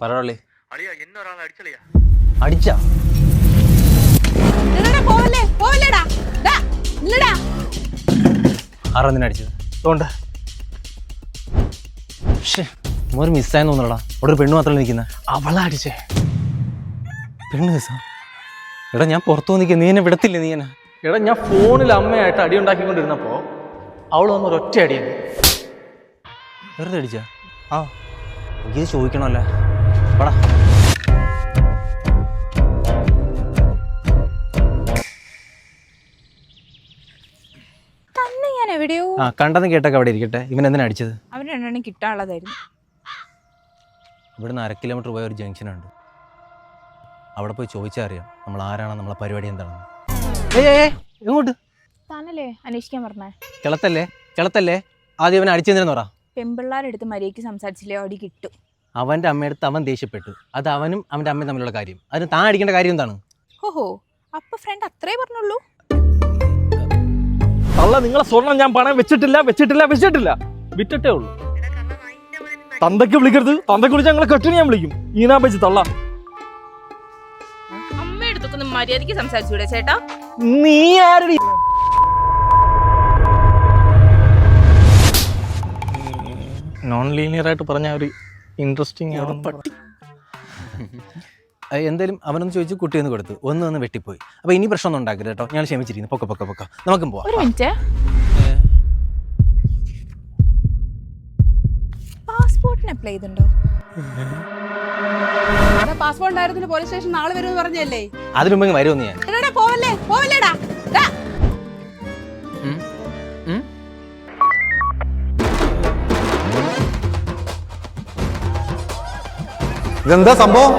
പറയല്ലേ അളിയാ എന്നെ ഒരാൾ അടിച്ചളിയാ. അടിച്ചാ? ആറെന്തിനാ അടിച്ചത്? തോണ്ട മിസ്സായെന്ന് അവിടെ ഒരു പെണ്ണ് മാത്രമല്ല നിൽക്കുന്ന. അവളാ അടിച്ചേ. പെണ്ണ് മിസ്സാ? എടാ ഞാൻ പുറത്തു നിൽക്കുക നീ എന്നെ വിടത്തില്ലേ നീ എന്നെ? എടാ ഞാൻ ഫോണിൽ അമ്മയായിട്ട് അടി ഉണ്ടാക്കിക്കൊണ്ടിരുന്നപ്പോ അവൾ വന്ന് ഒരൊറ്റ അടിയാണ് വെറുതെ അടിച്ചാ? ആ ഇത് ചോദിക്കണമല്ലേ? പടാ എവിടെയോ? ആ കണ്ടെന്ന് കേട്ടൊക്കെ അവിടെ ഇരിക്കട്ടെ. ഇവൻ എന്തിനാ അടിച്ചത്? അവൻ രണ്ടെണ്ണം കിട്ടാനുള്ളതായിരുന്നു. ഇവിടുന്ന് അര കിലോമീറ്റർ പോയ ഒരു ജംഗ്ഷനുണ്ട് അവിടെ പോയി ചോദിച്ചാൽ അറിയാം. നമ്മൾ ആരാണ് നമ്മളെ പരിപാടി എന്താണെന്ന്. ഇങ്ങോട്ട് താനല്ലേ അന്വേഷിക്കാൻ പറഞ്ഞേ? കിളത്തല്ലേ കിളത്തല്ലേ ആദ്യം അവൻ അടിച്ചെന്തിനെന്ന് പറ. പെമ്പിള്ളാരെടുത്ത് മര്യാദയ്ക്ക് സംസാരിച്ചില്ലേ ഓടി കിട്ടും. അവന്റെ അമ്മയടുത്ത് അവൻ ദേഷ്യപ്പെട്ടു. അത് അവനും അവന്റെ അമ്മയും തമ്മിലുള്ള കാര്യം. അതിന് താൻ അടിക്കേണ്ട കാര്യം എന്താണ്? ഓഹോ അപ്പൊ ഫ്രണ്ട് അത്രേ പറഞ്ഞുള്ളൂ. തള്ള നിങ്ങളെ സ്വർണം ഞാൻ പണയം വെച്ചിട്ടില്ല വെച്ചിട്ടില്ല വെച്ചിട്ടില്ല. വിറ്റിട്ടേ ഉള്ളൂ. തന്തയ്ക്ക് വിളിക്കരുത്. തന്തയ്ക്ക് വിളിച്ചാൽ ഞങ്ങളെ കെട്ടിന് ഞാൻ വിളിക്കും. ഈനാ വെച്ച് തള്ള. അമ്മയെടുത്തൊക്കെ ഒന്ന് മര്യാദയ്ക്ക് സംസാരിച്ചൂടെ ചേട്ടാ? നീ ആരുടെ? നോൺ ലീനിയർ ആയിട്ട് പറഞ്ഞ ഒരു ഇൻട്രസ്റ്റിംഗ് എന്തായാലും അവനൊന്ന് ചോദിച്ചു കുട്ടി ഒന്ന് കൊടുത്തു. ഒന്ന് ഒന്ന് വെട്ടിപ്പോയി. അപ്പോൾ ഇനി പ്രശ്നമൊന്നും ഉണ്ടാക്കരുത് കേട്ടോ. ഞാൻ ക്ഷമിച്ചിരിക്കുന്നു. പൊക്ക പൊക്ക പൊക്ക. നമുക്കും പോവാം. ഒരു മിനിറ്റ്. പാസ്പോർട്ടിന് അപ്ലൈ ചെയ്തിട്ടുണ്ടോ? പാസ്പോർട്ട് ഉണ്ടായിരുന്നു പോലീസ് സ്റ്റേഷൻ നാളെ വരുമെന്ന് പറഞ്ഞല്ലേ? അതിനു മുമ്പ് വരുമെന്ന് ഞാൻ. പോവല്ലേ പോവല്ലേ? ഇതെന്താ സംഭവം